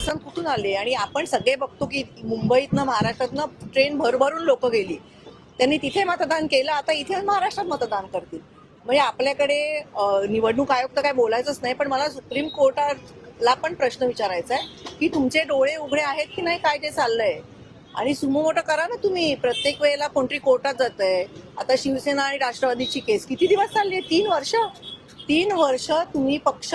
सण कुठून आले? आणि आपण सगळे बघतो की मुंबईतनं महाराष्ट्रातनं ट्रेन भरभरून लोक गेली. त्यांनी तिथे मतदान केलं आता इथे महाराष्ट्रात मतदान करतील. म्हणजे आपल्याकडे निवडणूक आयोग तर काय बोलायचंच नाही पण मला सुप्रीम कोर्टाला पण प्रश्न विचारायचा आहे की तुमचे डोळे उघडे आहेत की नाही? काय जे चाललंय? आणि सुमो मोठं करा ना तुम्ही. प्रत्येक वेळेला कोणतरी कोर्टात जात आहे आता शिवसेना आणि राष्ट्रवादीची केस. किती दिवस चालली आहे? तीन वर्ष? तीन वर्ष तुम्ही पक्ष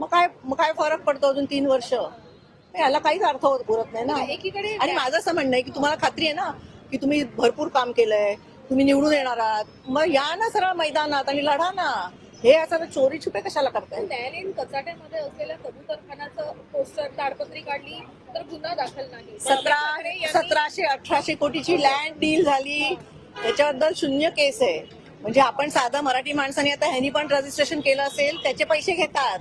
मग काय मग काय फरक पडतो अजून तीन वर्ष? याला काहीच अर्थ होत उरत नाही ना. एकीकडे आणि माझं असं म्हणणं आहे की तुम्हाला खात्री आहे ना की तुम्ही भरपूर काम केलंय तुम्ही निवडून येणार आहात मग या ना सरळ मैदानात आणि लढा ना. हे असं चोरी छुपे कशाला करताय? न्यायालयीन कचाट्यामध्ये असलेल्या कबूतर खानाचं पोस्टर ताडपत्री काढली तर गुन्हा दाखल नाही. सतरा सतराशे अठराशे कोटीची लँड डील झाली. त्याच्याबद्दल शून्य केस आहे. म्हणजे आपण साधं मराठी माणसाने आता ह्यांनी पण रजिस्ट्रेशन केलं असेल त्याचे पैसे घेतात.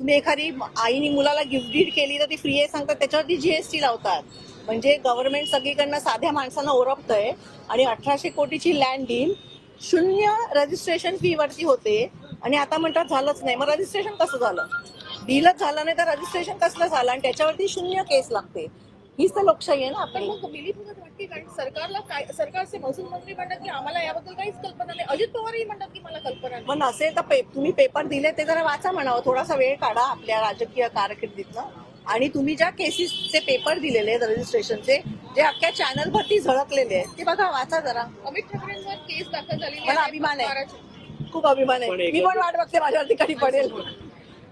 तुम्ही एखादी आईनी मुलाला गिफ्ट डीड केली तर ती फ्री आहे सांगतात त्याच्यावरती जीएसटी लावतात. म्हणजे गव्हर्नमेंट सगळीकडनं साध्या माणसांना ओरपतंय आणि अठराशे कोटीची लँड डील शून्य रजिस्ट्रेशन फीवरती होते. आणि आता म्हणतात झालंच नाही. मग रजिस्ट्रेशन कसं झालं? डीलच झालं नाही तर रजिस्ट्रेशन कसलं झालं? आणि त्याच्यावरती शून्य केस लागते. हीच तर लोकशाही आहे ना पण आपली मग मिली भगत वाटते कारण सरकारला काय सरकारचे महसूल मंत्री म्हणतात की आम्हाला याबद्दल काहीच कल्पना नाही. अजित पवारही म्हणतात की मला कल्पना नाही. मग नसेल तर पे, तुम्ही पेपर दिले ते जरा वाचा म्हणावं. थोडासा वेळ काढा आपल्या राजकीय कारकिर्दीतनं. आणि तुम्ही ज्या केसेसचे पेपर दिलेले आहेत रजिस्ट्रेशनचे जे अख्ख्या चॅनल भरती झळकलेले आहेत ते बघा वाचा जरा. अमित ठाकरेंवर केस दाखल झालेली मला. अभिमान आहे. खूप अभिमान आहे. पण मी पण वाट बघते माझ्यावरती कधी पडेल.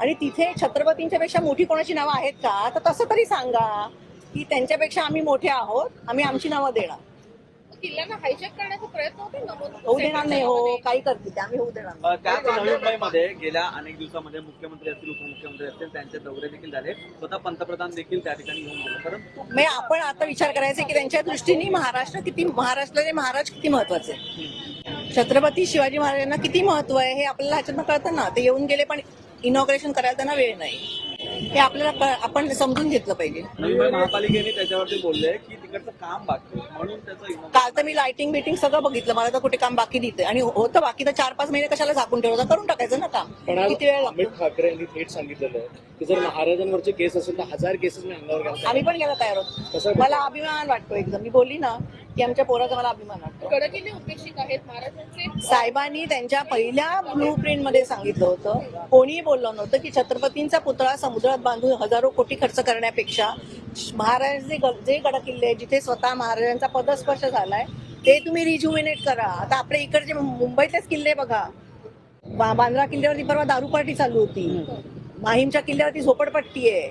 आणि तिथे छत्रपतींच्या पेक्षा मोठी कोणाची नावं आहेत का? तर तसं तरी सांगा की त्यांच्यापेक्षा आम्ही मोठे आहोत आम्ही आमची नावं देणार. किल्ल्यांना हायजॅक करण्याचा प्रयत्न होऊ देणार नाही हो काही करतील आम्ही होऊ देणार नाही. अ, त्याच नवी मुंबईमध्ये गेल्या अनेक दिवसामध्ये मुख्यमंत्री असतील उपमुख्यमंत्री असतील त्यांचे दौरे देखील झाले. स्वतः पंतप्रधान देखील त्या ठिकाणी येऊन गेले. आपण आता विचार करायचा की त्यांच्या दृष्टीने महाराष्ट्र किती महाराष्ट्राचे महाराज किती महत्त्वाचे. छत्रपती शिवाजी महाराजांना किती महत्त्व आहे हे आपल्याला ह्याच्यातनं कळतं ना. ते येऊन गेले पण इनॉग्रेशन करायला त्यांना वेळ नाही. हे आपल्याला आपण समजून घेतलं पाहिजे. मुंबई महापालिकेने त्याच्यावरती बोलले की तिकडचं काम बाकी आहे. म्हणून त्याचं काल तर मी लाइटिंग बिटिंग सगळं बघितलं. मला तर कुठे काम बाकी दिसतंय आणि होतं बाकी तर चार पाच महिने कशाला झाकून ठेवलं? करून टाकायचं ना काम. किती वेळ लागतो? अमित ठाकरे यांनी थेट सांगितलेलं आहे की जर महाराजांवरचे केस असेल तर हजार केसेस मी अंगावर आम्ही पण गेला तयार होतो मला अभिमान वाटतो एकदम. मी बोलली ना की आमच्या पोराचा मला अभिमान वाटतो. गडकिल्ले उपेक्षित आहेत साहेबांनी त्यांच्या पहिल्या ब्लू प्रिंटमध्ये सांगितलं होतं. कोणीही बोललं नव्हतं की छत्रपतींचा पुतळा समुद्रात बांधून हजारो कोटी खर्च करण्यापेक्षा महाराजांचे जे गडकिल्ले जिथे स्वतः महाराजांचा पदस्पर्श झालाय ते तुम्ही रिज्युमिनेट करा. आता आपल्या इकडचे मुंबईतलेच किल्ले बघा. बांद्रा किल्ल्यावरती परवा दारू पार्टी चालू होती. माहीमच्या किल्ल्यावरती झोपडपट्टी आहे.